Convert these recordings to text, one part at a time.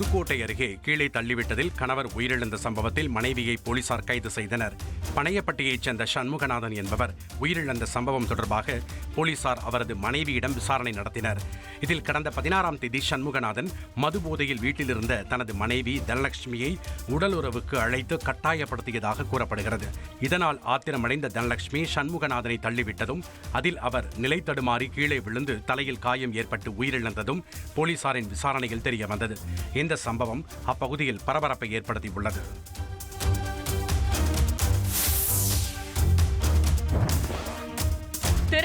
புதுக்கோட்டை அருகே கீழே தள்ளிவிட்டதில் கணவர் உயிரிழந்த சம்பவத்தில் மனைவியை போலீசார் கைது செய்தனர். பனையப்பட்டியைச் சேர்ந்த சண்முகநாதன் என்பவர் உயிரிழந்த சம்பவம் தொடர்பாக போலீசார் அவரது மனைவியிடம் விசாரணை நடத்தினர். இதில் கடந்த பதினாறாம் தேதி சண்முகநாதன் மதுபோதையில் வீட்டிலிருந்த தனது மனைவி தனலட்சுமியை உடலுறவுக்கு அழைத்து கட்டாயப்படுத்தியதாக கூறப்படுகிறது. இதனால் ஆத்திரமடைந்த தனலட்சுமி சண்முகநாதனை தள்ளிவிட்டதும் அதில் அவர் நிலை தடுமாறி கீழே விழுந்து தலையில் காயம் ஏற்பட்டு உயிரிழந்ததும் போலீசாரின் விசாரணையில் தெரிய வந்தது இந்த சம்பவம் அப்பகுதியில் பரபரப்பை ஏற்படுத்தியுள்ளது.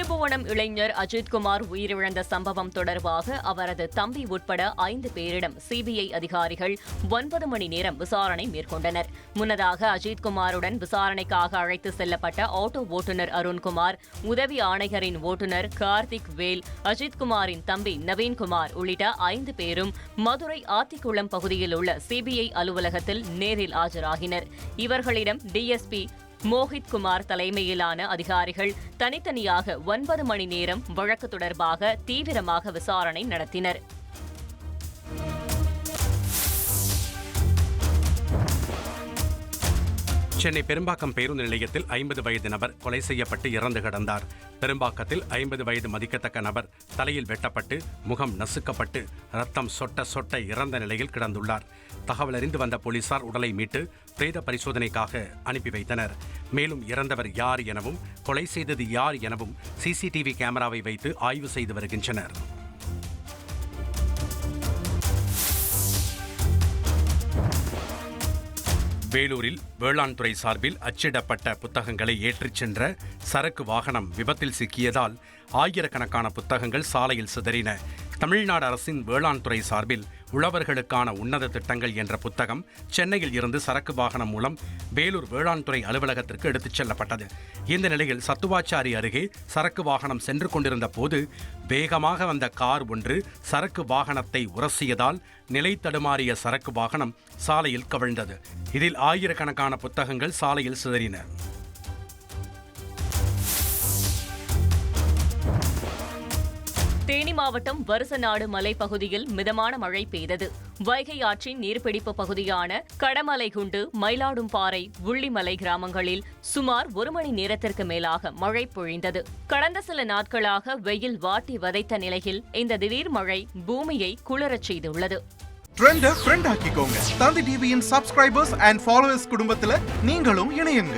கும்பகோணம் இளைஞர் அஜித்குமார் உயிரிழந்த சம்பவம் தொடர்பாக அவரது தம்பி உட்பட ஐந்து பேரிடம் சிபிஐ அதிகாரிகள் ஒன்பது மணி நேரம் விசாரணை மேற்கொண்டனர். முன்னதாக அஜித்குமாருடன் விசாரணைக்காக அழைத்து செல்லப்பட்ட ஆட்டோ ஓட்டுநர் அருண்குமார் உதவி ஆணையரின் ஓட்டுநர் கார்த்திக் வேல் அஜித்குமாரின் தம்பி நவீன்குமார் உள்ளிட்ட ஐந்து பேரும் மதுரை ஆத்திக்குளம் பகுதியில் உள்ள சிபிஐ அலுவலகத்தில் நேரில் ஆஜராகினர். இவர்களிடம் டிஎஸ்பி மோஹித் குமார் தலைமையிலான அதிகாரிகள் தனித்தனியாக ஒன்பது மணி நேரம் வழக்கு தொடர்பாக தீவிரமாக விசாரணை நடத்தினர். சென்னை பெரும்பாக்கம் பேருந்து நிலையத்தில் ஐம்பது வயது நபர் கொலை செய்யப்பட்டு இறந்து கிடந்தார். பெரும்பாக்கத்தில் ஐம்பது வயது மதிக்கத்தக்க நபர் தலையில் வெட்டப்பட்டு முகம் நசுக்கப்பட்டு ரத்தம் சொட்ட சொட்ட இறந்த நிலையில் கிடந்துள்ளார். தகவல் அறிந்து வந்த போலீசார் உடலை மீட்டு பிரேத பரிசோதனைக்காக அனுப்பி வைத்தனர். மேலும் இறந்தவர் யார் எனவும் கொலை செய்தது யார் எனவும் சிசிடிவி கேமராவை வைத்து ஆய்வு செய்து வருகின்றனர். வேலூரில் வேளாண் துறை சார்பில் அச்சிடப்பட்ட புத்தகங்களை ஏற்றிச் சென்ற சரக்கு வாகனம் விபத்தில் சிக்கியதால் ஆயிரக்கணக்கான புத்தகங்கள் சாலையில் சிதறின. தமிழ்நாடு அரசின் வேளாண் துறை சார்பில் உழவர்களுக்கான உன்னத திட்டங்கள் என்ற புத்தகம் சென்னையில் இருந்து சரக்கு வாகனம் மூலம் வேலூர் வேளாண் துறை அலுவலகத்திற்கு எடுத்துச் செல்லப்பட்டது. இந்த நிலையில் சத்துவாச்சாரி அருகே சரக்கு வாகனம் சென்று கொண்டிருந்த போது வேகமாக வந்த கார் ஒன்று சரக்கு வாகனத்தை உரசியதால் நிலை தடுமாறிய சரக்கு வாகனம் சாலையில் கவிழ்ந்தது. இதில் ஆயிரக்கணக்கான புத்தகங்கள் சாலையில் சிதறின. தேனி மாவட்டம் வருசநாடு மலைப்பகுதியில் மிதமான மழை பெய்தது. வைகை ஆற்றின் நீர்பிடிப்பு பகுதியான கடமலைகுண்டு மயிலாடும்பாறை உள்ளிமலை கிராமங்களில் சுமார் ஒரு மணி நேரத்திற்கு மேலாக மழை பொழிந்தது. கடந்த சில நாட்களாக வெயில் வாட்டி வதைத்த நிலையில் இந்த திடீர் மழை பூமியை குளிரச் செய்துள்ளது. ட்ரெண்ட ஃப்ரெண்ட் ஆக்கிக்கோங்க. தந்தி டிவியின் சப்ஸ்கிரைபர்ஸ் அண்ட் ஃபாலோவர்ஸ் குடும்பத்துல நீங்களும் இணையுங்க.